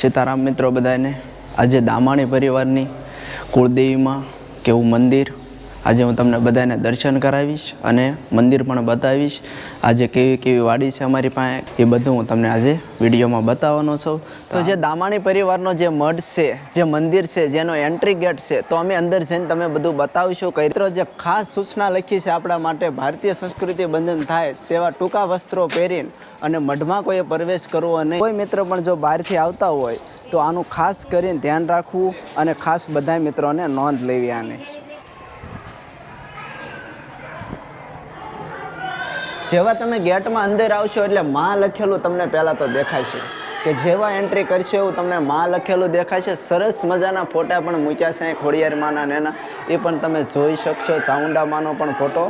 સીતારામ મિત્રો બધાને. આજે દામાણી પરિવારની કુળદેવીમાં કેવું મંદિર આજે હું તમને બધાને દર્શન કરાવીશ અને મંદિર પણ બતાવીશ. આજે કેવી કેવી વાડી છે અમારી પાસે, એ બધું હું તમને આજે વિડીયોમાં બતાવવાનો છું. તો જે દામાણી પરિવારનો જે મઢ છે, જે મંદિર છે, જેનો એન્ટ્રી ગેટ છે, તો અમે અંદર જઈને તમે બધું બતાવીશું. કઈ મિત્રો જે ખાસ સૂચના લખી છે આપણા માટે, ભારતીય સંસ્કૃતિ બંધન થાય તેવા ટૂંકા વસ્ત્રો પહેરીને અને મઢમાં કોઈએ પ્રવેશ કરવો નહીં. કોઈ મિત્ર પણ જો બહારથી આવતા હોય, તો આનું ખાસ કરીને ધ્યાન રાખવું અને ખાસ બધા મિત્રોને નોંધ લેવી આને. જેવા તમે ગેટમાં અંદર આવશો એટલે માં લખેલું તમને પહેલાં તો દેખાશે. કે જેવા એન્ટ્રી કરશો એવું તમને માં લખેલું દેખાય છે સરસ મજાના ફોટા પણ મૂક્યા છે ખોડિયારમાંના ખોડિયાર માના ને એ પણ તમે જોઈ શકશો. ચાઉંડા પણ ફોટો.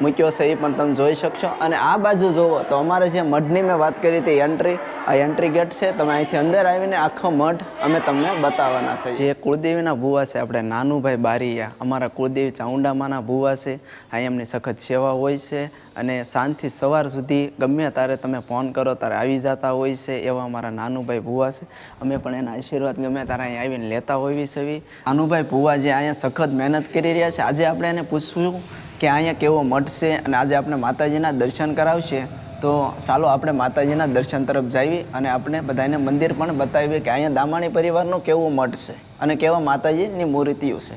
મૂક્યો છે એ પણ તમે જોઈ શકશો. અને આ બાજુ જુઓ તો અમારે જે મઢની મેં વાત કરી હતી એન્ટ્રી આ એન્ટ્રી ગેટ છે, તમે અહીંથી અંદર આવીને આખો મઢ અમે તમને બતાવવાના છે. જે કુળદેવીના ભૂવા છે, આપણે નાનુભાઈ બારીયા, અમારા કુળદેવી ચાઉંડામાના ભૂવા છે, અહીં એમની સખત સેવા હોય છે, અને સાંજથી સવાર સુધી ગમે ત્યારે તમે ફોન કરો, ત્યારે આવી જતા હોય છે, એવા અમારા નાનુભાઈ ભૂવા છે. અમે પણ એના આશીર્વાદ ગમે ત્યારે અહીં આવીને લેતા હોઈએ છીએ. નાનુભાઈ ભૂવા જે અહીંયા સખત મહેનત કરી રહ્યા છે, આજે આપણે એને પૂછવું કે અહીંયા કેવો મઠ છે અને આજે આપણે માતાજીના દર્શન કરાવશે, તો ચાલો આપણે માતાજીના દર્શન તરફ જઈએ અને આપણે બધાને મંદિર પણ બતાવીએ કે અહીંયા દામાણી પરિવારનો કેવો મઠ છે અને કેવા માતાજીની મૂર્તિઓ છે.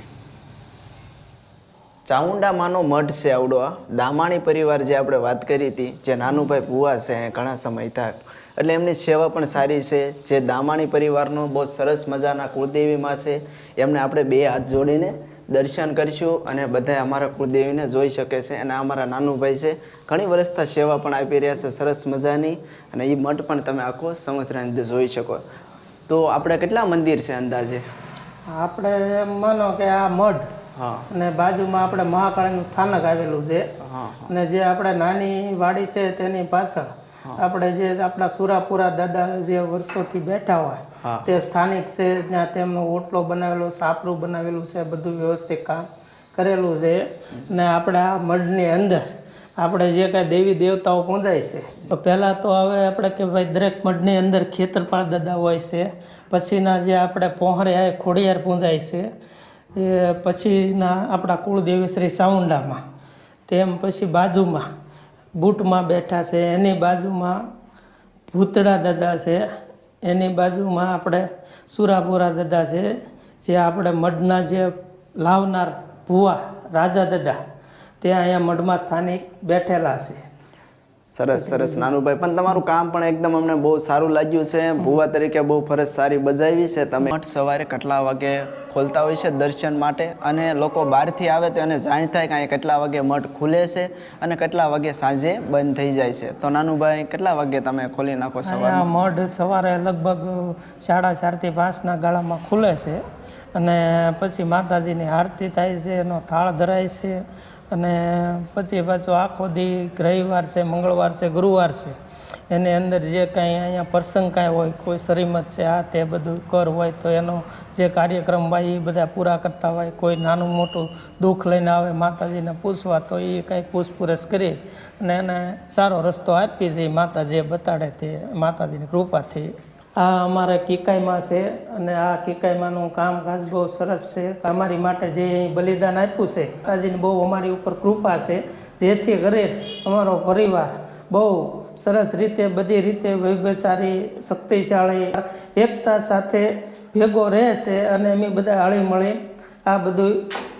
માનો મઠ છે આવડો આ. દામાણી પરિવાર જે આપણે વાત કરી હતી, જે નાનુભાઈ ભુવા છે ઘણા સમય થાય. એટલે એમની સેવા પણ સારી છે. જે દામાણી પરિવારનો બહુ સરસ મજાના કુળદેવીમાં છે. એમને આપણે બે હાથ જોડીને દર્શન કરીશું અને બધા અમારા કુળદેવીને જોઈ શકે છે અને અમારા અમારા નાનુભાઈ છે. ઘણી વર્ષથી સેવા પણ આપી રહ્યા છે સરસ મજાની. અને એ મઠ પણ તમે આખો સમુદ્રની અંદર જોઈ શકો. તો આપણે કેટલા મંદિર છે અંદાજે? આપણે એમ માનો કે આ મઢ અને બાજુમાં આપણે મહાકાળીનું સ્થાનક આવેલું છે. અને જે આપણે નાની વાડી છે તેની પાછળ આપણે જે આપણા સુરાપુરા દાદા જે વર્ષોથી બેઠા હોય. તે સ્થાનિક છે, ત્યાં તેમનો ઓટલો બનાવેલો, સાપરું બનાવેલું છે, બધું વ્યવસ્થિત કામ કરેલું છે. ને આપણે મઢની અંદર આપણે જે કાંઈ દેવી દેવતાઓ પૂંજાય છે, તો પહેલાં તો હવે આપણે કે ભાઈ દરેક મઢની અંદર ખેતરપાળ દાદા હોય છે. પછીના જે આપણે પહોંરે ખોડિયાર પૂંજાય છે, એ પછીના આપણા કુળદેવી શ્રી સાઉન્ડામાં તેમ પછી બાજુમાં બૂટમાં બેઠા છે, એની બાજુમાં ભૂતળા દાદા છે. એની બાજુમાં આપણે સુરાપુરા દાદા છે, જે આપણે મઢના જે લાવનાર ભુવા, રાજા દાદા તે અહીંયા મઢમાં સ્થાનિક બેઠેલા છે. સરસ સરસ. નાનુભાઈ પણ તમારું કામ પણ એકદમ અમને બહુ સારું લાગ્યું છે. ભુવા તરીકે બહુ ફરજ સારી બજાવી છે. તમે મઠ સવારે કેટલા વાગે ખોલતા હોય છે દર્શન માટે અને લોકો બહારથી આવે તો એને જાણ થાય કે અહીંયા કેટલા વાગે મઠ ખુલે છે અને કેટલા વાગે સાંજે બંધ થઈ જાય છે. તો નાનુભાઈ કેટલા વાગે તમે ખોલી નાખો સવારે? મઠ મઢ સવારે લગભગ સાડા ચારથી પાંચના ગાળામાં ખુલે છે અને પછી માતાજીની આરતી થાય છે એનો થાળ ધરાય છે અને પછી પાછો આખો દી રવિવાર છે, મંગળવાર છે, ગુરુવાર છે. એની અંદર જે કાંઈ અહીંયા પ્રસંગ કાંઈ હોય, કોઈ શરીમત છે, આ તે બધું કર હોય તો એનો જે કાર્યક્રમ હોય એ બધા પૂરા કરતા હોય, કોઈ નાનું મોટું દુઃખ લઈને આવે, માતાજીને પૂછવા તો એ કંઈ પૂછપરછ કરી અને એને સારો રસ્તો આપીએ છીએ માતાજીએ બતાડે તે, માતાજીની કૃપાથી. આ અમારે કિકાઈમાં છે અને આ કિકાઈમાંનું કામકાજ બહુ સરસ છે. અમારી માટે જે બલિદાન આપ્યું છે માતાજીની બહુ અમારી ઉપર કૃપા છે. જેથી કરીને અમારો પરિવાર બહુ સરસ રીતે, બધી રીતે વૈભવશાળી, શક્તિશાળી, એકતા સાથે ભેગો રહે છે અને અમે બધા હળી મળી આ બધું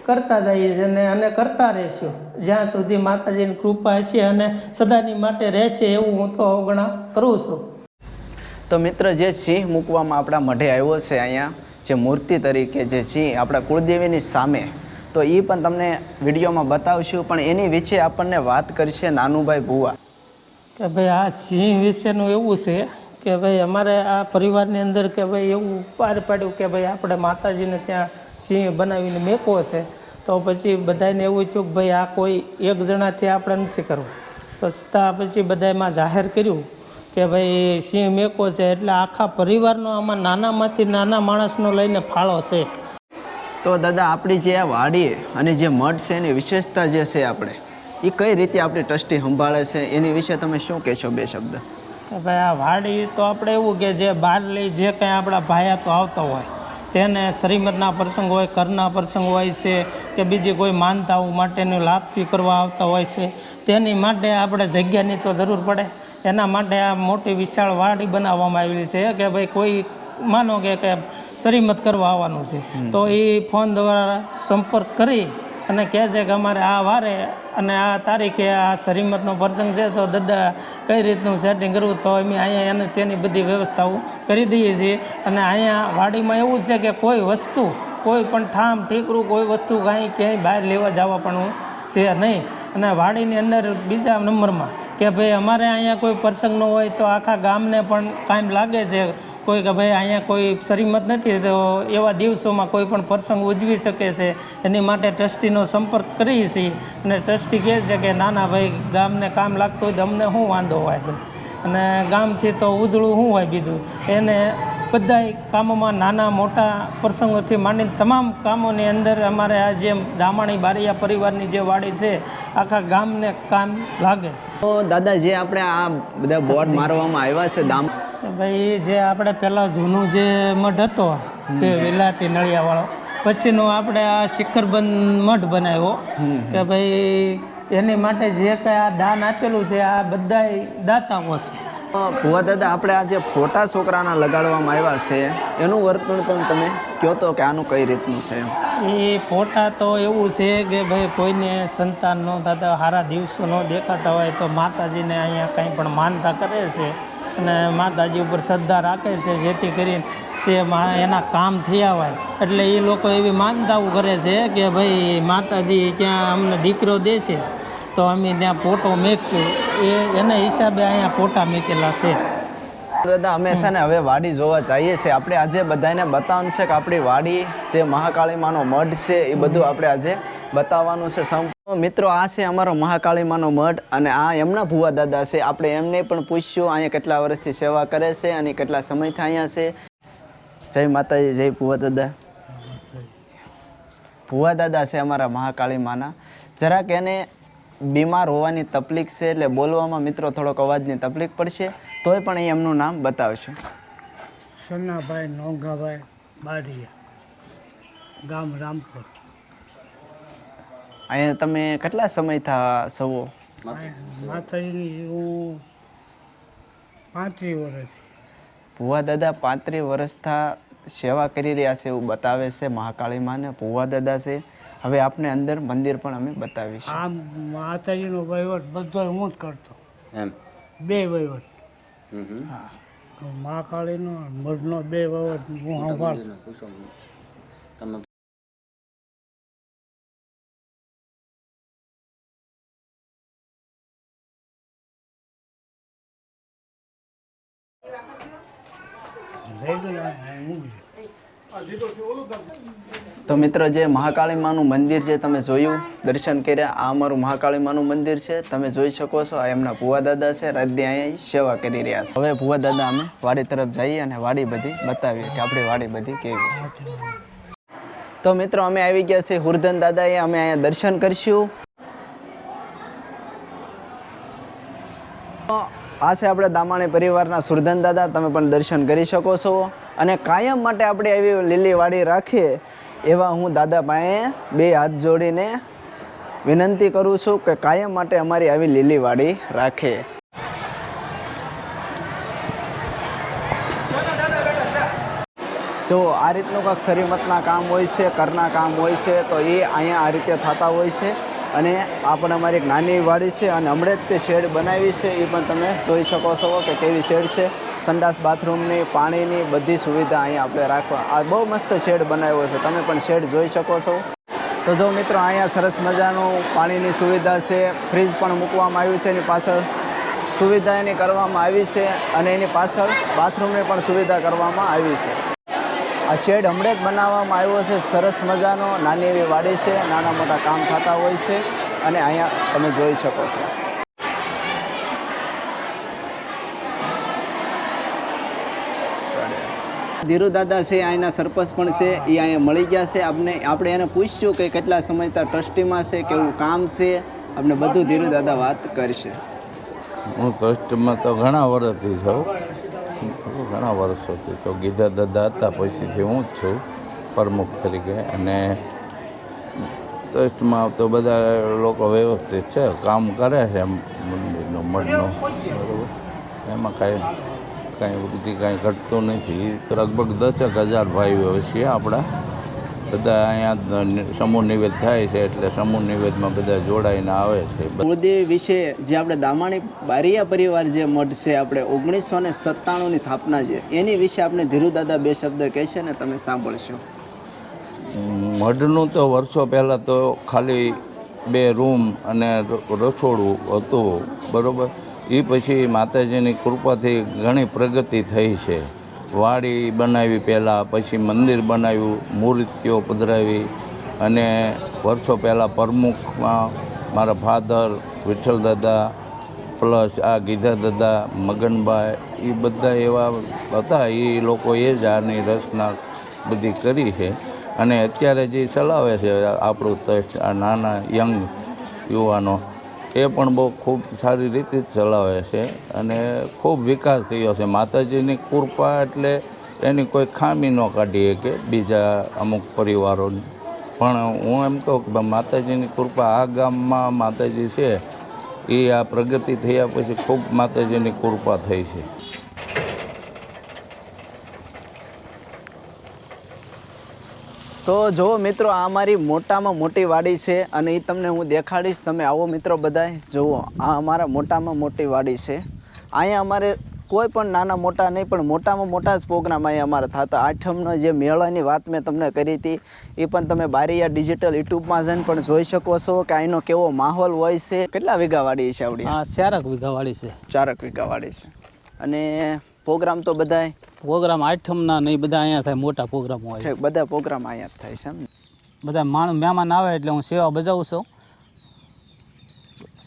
કરતા જઈએ છીએ અને અને કરતા રહીશું. જ્યાં સુધી માતાજીની કૃપા હશે અને સદાની માટે રહેશે એવું હું તો અવગણા કરું છું. તો મિત્ર જે સિંહ મૂકવામાં આપણા મઢે આવ્યો છે અહીંયા, જે મૂર્તિ તરીકે જે સિંહ આપણા કુળદેવીની સામે, તો એ પણ તમને વિડીયોમાં બતાવશું, પણ એની વિશે આપણને વાત કરશે નાનુભાઈ ભુવા. કે ભાઈ આ સિંહ વિશેનું એવું છે કે ભાઈ અમારે આ પરિવારની અંદર કે ભાઈ એવું પાર પાડ્યું કે ભાઈ આપણે માતાજીને ત્યાં સિંહ બનાવીને મેકવો છે, તો પછી બધાને એવું થયું કે ભાઈ આ કોઈ એક જણાથી આપણે નથી કરવું. તો છતાં પછી બધામાં જાહેર કર્યું કે ભાઈ સિંહ મેકો છે એટલે આખા પરિવારનો આમાં નાનામાંથી નાના માણસનો લઈને ફાળો છે. તો દાદા આપણી જે આ વાડી અને જે મઠ છે એની વિશેષતા જે છે આપણે એ કઈ રીતે આપણી ટ્રસ્ટી સંભાળે છે? એની વિશે તમે શું કહેશો બે શબ્દ? કે ભાઈ આ વાડી તો આપણે એવું કે જે બહાર લઈ જે કંઈ આપણા ભાયાતો આવતા હોય. તેને શ્રીમદના પ્રસંગ હોય ઘરના પ્રસંગ હોય છે કે બીજી કોઈ માનતાઓ માટેની લાપસી કરવા આવતા હોય છે. તેની માટે આપણે જગ્યાની તો જરૂર પડે. એના માટે આ મોટી વિશાળ વાડી બનાવવામાં આવેલી છે કે ભાઈ કોઈ માનો કે શ્રીમદ કરવા આવવાનું છે. તો એ ફોન દ્વારા સંપર્ક કરી અને કહે છે કે અમારે આ વારે અને આ તારીખે આ શરીમતનો પ્રસંગ છે તો દાદા કઈ રીતનું સેટિંગ કરવું? તો અમે અહીંયા એને તેની બધી વ્યવસ્થાઓ કરી દઈએ છીએ. અને અહીંયા વાડીમાં એવું છે કે કોઈ વસ્તુ કોઈ પણ ઠામ ઠીકરું કોઈ વસ્તુ કાંઈ ક્યાંય બહાર લેવા જવા પણ છે નહીં. અને વાડીની અંદર બીજા નંબરમાં કે ભાઈ અમારે અહીંયા કોઈ પ્રસંગનો હોય તો આખા ગામને પણ કાયમ લાગે છે કોઈ કે ભાઈ અહીંયા કોઈ શરીમત નથી તો એવા દિવસોમાં કોઈ પણ પ્રસંગ ઉજવી શકે છે. એની માટે ટ્રસ્ટીનો સંપર્ક કરીએ છીએ અને ટ્રસ્ટી કહે છે કે, ના ના, ભાઈ, ગામને કામ લાગતું હોય તો અમને શું વાંધો હોય? ભાઈ અને ગામથી તો ઉજળું શું હોય બીજું? એને બધાય કામોમાં નાના મોટા પ્રસંગોથી માંડીને તમામ કામોની અંદર અમારે આ જે દામાણી બારિયા પરિવારની જે વાડી છે આખા ગામને કામ લાગે છે. તો દાદા જે આપણે આ બધા બોર્ડ મારવામાં આવ્યા છે દામ ભાઈ જે આપણે પહેલાં જૂનું જે મઢ હતો છે વિલાતી નળિયાવાળો પછીનો આપણે આ શિખરબંધ મઢ બનાવ્યો. કે ભાઈ એની માટે જે કંઈ આ દાન આપેલું છે આ બધાય દાતાઓ છે. ભુવા દાદા, આપણે આ જે ફોટા છોકરાના લગાડવામાં આવ્યા છે. એનું વર્તન પણ તમે કહો તો કે આનું કઈ રીતનું છે? એ ફોટા તો એવું છે કે ભાઈ કોઈને સંતાન ન થતા સારા દિવસો ન દેખાતા હોય તો માતાજીને અહીંયા કંઈ પણ માનતા કરે છે. અને માતાજી ઉપર શ્રદ્ધા રાખે છે, જેથી કરીને તે એના કામ થયા હોય. એટલે એ લોકો એવી માનતાઓ કરે છે કે ભાઈ માતાજી ક્યાં અમને દીકરો દેશે. તો અમે ત્યાં ફોટો મેકશું. એ, એના હિસાબે અહીંયા ફોટા મૂકેલા છે. દાદા, અમે છે ને હવે વાડી જોવા જઈએ છીએ. આપણે આજે બધાને બતાવવાનું છે કે આપણી વાડી, જે મહાકાળીમાનો મઢ છે, એ બધું આપણે આજે બતાવવાનું છે સંપૂર્ણ મિત્રો, આ છે અમારો મહાકાળીમાનો મઢ અને આ એમના ભુવા દાદા છે. આપણે એમને પણ પૂછ્યું અહીંયા કેટલા વર્ષથી સેવા કરે છે અને કેટલા સમયથી અહીંયા છે. જય માતાજી, જય ભુવા દાદા. ભુવા દાદા છે અમારા મહાકાળી માના જરાક એને બીમાર હોવાની તકલીફ છે એટલે બોલવામાં મિત્રો થોડોક અવાજની તકલીફ પડશે તોય પણ એ એમનું નામ બતાવશે. સન્નાભાઈ નોંગાભાઈ બારિયા ગામ રામપુર. અહીંયા તમે કેટલા સમય થા સવો? માતાજીની હું પાંત્રીસ વર્ષ ભુવા દાદા પાંત્રીસ વર્ષથી સેવા કરી રહ્યા છે એવું બતાવે છે મહાકાળી માને. ભુવા દાદા છે હવે આપને અંદર મંદિર પણ અમે બતાવીશું. આ માતાજીનો વહીવટ બધો હું જ કરતો. એમ? બે વહીવટ. મહાકાળીનો મઢનો બે વહીવટ હું સંભાળ. તમે તો મિત્રો, જે મહાકાળી માનું મંદિર જે તમે જોયું, દર્શન કર્યા, આ અમારું મહાકાળી માનું મંદિર છે. તમે જોઈ શકો છો, આ એમના ભુવા દાદા છે. રાજ્ય અહીંયા સેવા કરી રહ્યા છે. હવે ભુવા દાદા અમે વાડી તરફ જઈએ અને વાડી બધી બતાવીએ કે આપણી વાડી બધી કેવી છે. તો મિત્રો, અમે આવી ગયા છે હુરધન દાદાએ. અમે અહીંયા દર્શન કરશું. આ છે આપણે દામાણી પરિવારના સુરધન દાદા. તમે પણ દર્શન કરી શકો છો. અને કાયમ માટે આપણે એવી લીલી વાડી રાખીએ. એવા હું દાદા પાસે બે હાથ જોડીને વિનંતી કરું છું કે કાયમ માટે અમારી આવી લીલી વાડી રાખે. જો આ રીતનું કાંઈક શરીમતના કામ હોય છે, કરના કામ હોય છે, તો એ અહીંયા આ રીતે થતા હોય છે. અને આ પણ અમારી એક નાની વાડી છે અને હમણાં જ તે શેડ બનાવી છે, એ પણ તમે જોઈ શકો છો કે કેવી શેડ છે. સંડાસ બાથરૂમની પાણીની બધી સુવિધા અહીંયા આપણે રાખવા આ બહુ મસ્ત શેડ બનાવ્યો છે. તમે પણ શેડ જોઈ શકો છો. તો જો મિત્રો, અહીંયા સરસ મજાનું પાણીની સુવિધા છે. ફ્રીજ પણ મૂકવામાં આવ્યું છે એની પાછળ. સુવિધા એની કરવામાં આવી છે અને એની પાછળ બાથરૂમની પણ સુવિધા કરવામાં આવી છે. આ શેડ હમણાં જ બનાવવામાં આવ્યો છે. સરસ મજાનો. નાની એવી વાડી છે. નાના મોટા કામ થતા હોય છે. અને અહીંયા તમે જોઈ શકો છો. ધીરુ દાદા છે અહીંના સરપંચ પણ છે, એ અહીંયા મળી ગયા છે. આપને, આપણે એને પૂછ્યું કે કેટલા સમયથી ટ્રસ્ટીમાં છે, કેવું કામ છે. આપણે બધું ધીરુદાદા વાત કરશે. હું ટ્રસ્ટમાં તો ઘણા વર્ષથી છું. ઘણા વર્ષોથી છું. ગીધા દાદા હતા, પછીથી હું જ છું, પ્રમુખ તરીકે. અને ટ્રસ્ટમાં તો બધા લોકો વ્યવસ્થિત છે, કામ કરે છે મંદિરનું મઢનું. બરાબર એમાં કાંઈ કાંઈ વૃદ્ધિ કાંઈ ઘટતું નથી. તો લગભગ દસેક હજાર ભાઈઓ છીએ આપણા. બધા અહીંયા સમૂહ નિવેદ થાય છે એટલે સમૂહ નિવેદમાં બધા જોડાઈને આવે છે. કુળદેવી વિશે જે આપણે દામાણી બારિયા પરિવાર જે મઠ છે આપણે ઓગણીસો ને સત્તાણુંની સ્થાપના છે એની વિશે આપણે ધીરુદાદા બે શબ્દ કહેશે ને તમે સાંભળશો. મઢનું તો વર્ષો પહેલાં તો ખાલી બે રૂમ અને રસોડું હતું બરાબર? એ પછી માતાજીની કૃપાથી ઘણી પ્રગતિ થઈ છે. વાડી બનાવી પહેલાં, પછી મંદિર બનાવ્યું, મૂર્તિઓ પધરાવી અને વર્ષો પહેલાં પ્રમુખમાં મારા ફાધર, વિઠ્ઠલ દાદા, પ્લસ આ ગીધા દાદા, મગનભાઈ એ બધા એવા હતા એ લોકોએ જ આની રચના બધી કરી છે. અને અત્યારે જે ચલાવે છે આપણું ટ્રસ્ટ આ નાના યંગ યુવાનો એ પણ બહુ ખૂબ સારી રીતે ચલાવે છે અને ખૂબ વિકાસ થયો છે. માતાજીની કૃપા એટલે એની કોઈ ખામી ન કાઢીએ કે બીજા અમુક પરિવારોની પણ હું એમ કહું કે માતાજીની કૃપા આ ગામમાં માતાજી છે. એ આ પ્રગતિ થયા પછી ખૂબ માતાજીની કૃપા થઈ છે. તો જો મિત્રો આ મારી મોટામાં મોટી વાડી છે અને એ તમને હું દેખાડીશ. તમે આવો મિત્રો બધાય. જુઓ આ અમારા મોટામાં મોટી વાડી છે. અહીંયા અમારે કોઈ પણ નાના મોટા નહીં પણ મોટામાં મોટા જ પ્રોગ્રામ અહીંયા અમારે થતા. આઠમનો જે મેળાની વાત મેં તમને કરી હતી એ પણ તમે બારીયા ડિજિટલ યુટ્યુબમાં જઈને પણ જોઈ શકો છો કે અહીંનો કેવો માહોલ હોય છે. કેટલા વીઘા વાડી છે આવડી? આ ચારક વીઘાવાળી છે. ચારક વીઘા વાડી છે. અને પ્રોગ્રામ તો બધાય પ્રોગ્રામ આઠમના નહીં બધા અહીંયા થાય મોટા પ્રોગ્રામ હોય. બધા પ્રોગ્રામ અહીંયા જ થાય છે એમ બધા માણસ મહેમાન આવે એટલે હું સેવા બજાવું છું.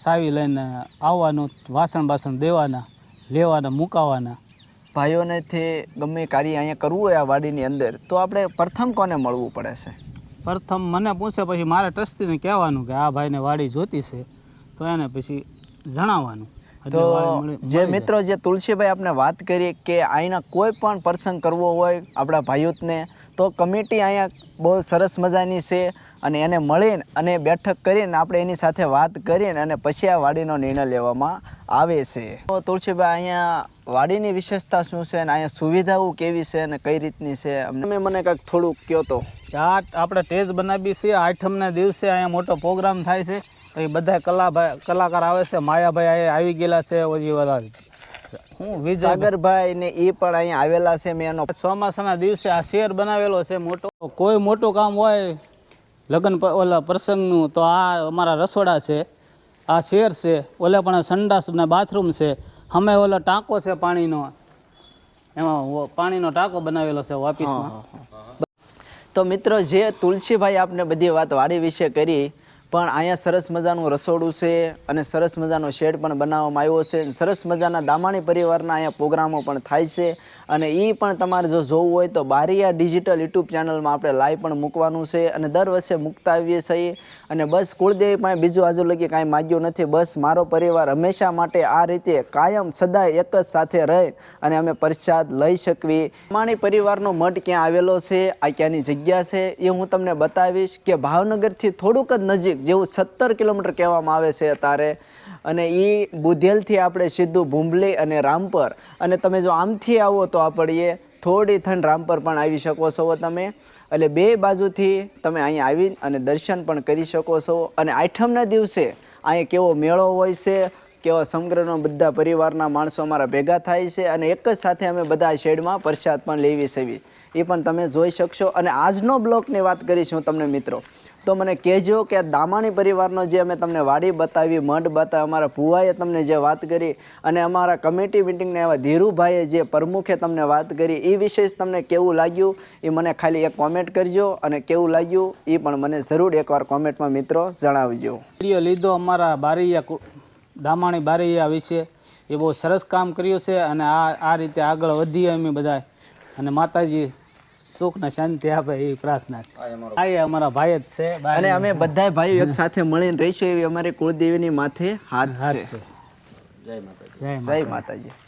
સાવી લઈને આવવાનું વાસણ બાસણ દેવાના લેવાના મુકાવાના. ભાઈઓનેથી ગમે કાર્ય અહીંયા કરવું હોય આ વાડીની અંદર તો આપણે પ્રથમ કોને મળવું પડે છે? પ્રથમ મને પૂછે પછી મારે ટ્રસ્ટીને કહેવાનું કે આ ભાઈને વાડી જોતી છે તો એને પછી જણાવવાનું. તો જે મિત્રો જે તુલસીભાઈ આપણે વાત કરીએ કે અહીંના કોઈ પણ પ્રસંગ કરવો હોય આપણા ભાઈઓને તો કમિટી અહીંયા બહુ સરસ મજાની છે અને એને મળીને અને બેઠક કરીને આપણે એની સાથે વાત કરીને અને પછી આ વાડીનો નિર્ણય લેવામાં આવે છે. તો તુલસીભાઈ અહીંયા વાડીની વિશેષતા શું છે અને અહીંયા સુવિધાઓ કેવી છે અને કઈ રીતની છે? તમે મને કાંઈક થોડુંક કહો તો. આ આપણે ટેજ બનાવી છે આઠમના દિવસે અહીંયા મોટો પ્રોગ્રામ થાય છે. પછી બધા કલાભાઈ કલાકાર આવે છે માયાભાઈ આવી ગયેલા છે ઓજી વાળા હું વિજય સાગરભાઈ ને એ પણ અહીંયા આવેલા છે મેં એનો ચોમાસાના દિવસે આ શેર બનાવેલો છે મોટો. કોઈ મોટું કામ હોય લગ્ન ઓલા પ્રસંગનું તો આ અમારા રસોડા છે આ શેર છે ઓલે પણ સંડાસ ને બાથરૂમ છે અમે ઓલો ટાંકો છે પાણીનો. એમાં પાણીનો ટાંકો બનાવેલો છે ઓફિસમાં. તો મિત્રો જે તુલસીભાઈ આપને બધી વાત વાડી વિશે કરી પણ અહીંયા સરસ મજાનું રસોડું છે અને સરસ મજાનો શેડ પણ બનાવવામાં આવ્યો છે સરસ મજાના દામાણી પરિવારના અહીંયા પ્રોગ્રામો પણ થાય છે અને એ પણ તમારે જો જોવું હોય તો બારીયા ડિજિટલ યુટ્યુબ ચેનલમાં આપણે લાઈવ પણ મૂકવાનું છે અને દર વર્ષે મૂકતા આવીએ છીએ. અને બસ કુળદેવી પાસે બીજું આજુ લગી કાંઈ માગ્યું નથી. બસ મારો પરિવાર હંમેશા માટે આ રીતે કાયમ સદાય એક જ સાથે રહે અને અમે પ્રસાદ લઈ શકવી. દામાણી પરિવારનો મઠ ક્યાં આવેલો છે? આ ક્યાંની જગ્યા છે? એ હું તમને બતાવીશ કે ભાવનગરથી થોડુંક જ નજીક જેવું સત્તર કિલોમીટર કહેવામાં આવે છે અત્યારે અને એ બુધેલથી આપણે સીધું ભૂંબલી અને રામપર. અને તમે જો આમથી આવો તો આપણે થોડી થન રામપર પણ આવી શકો છો તમે. એટલે બે બાજુથી તમે અહીંયા આવી અને દર્શન પણ કરી શકો છો. અને આઠમના દિવસે અહીં કેવો મેળો હોય છે, કેવા સમગ્રનો બધા પરિવારના માણસો અમારા ભેગા થાય છે અને એક જ સાથે અમે બધા શેડમાં પ્રસાદ પણ લેવી સેવી. એ પણ તમે જોઈ શકશો. અને આજનો બ્લોકની વાત કરીશ હું તમને મિત્રો. તો મને કહેજો કે દામાણી પરિવારનો જે અમે તમને વાડી બતાવી, મઢ બતાવી, અમારા ભુવાએ તમને જે વાત કરી અને અમારા કમિટી મિટિંગને એવા ધીરુભાઈએ જે પ્રમુખે તમને વાત કરી એ વિશે તમને કેવું લાગ્યું એ મને ખાલી એક કોમેન્ટ કરજો અને કેવું લાગ્યું એ પણ મને જરૂર એકવાર કોમેન્ટમાં મિત્રો જણાવજો. વીડિયો લીધો અમારા બારૈયા દામાણી બારૈયા વિશે. એ બહુ સરસ કામ કર્યું છે અને આ આ રીતે આગળ વધીએ અમે બધા અને માતાજી સુખ ને શાંતિ આપે એવી પ્રાર્થના છે. આ એ અમારા ભાઈ જ છે અને અમે બધા ભાઈઓ એક સાથે મળીને રહીશું એવી અમારી કુળદેવીની માથે હાથ છે. છે. જય માતાજી. જય માતાજી.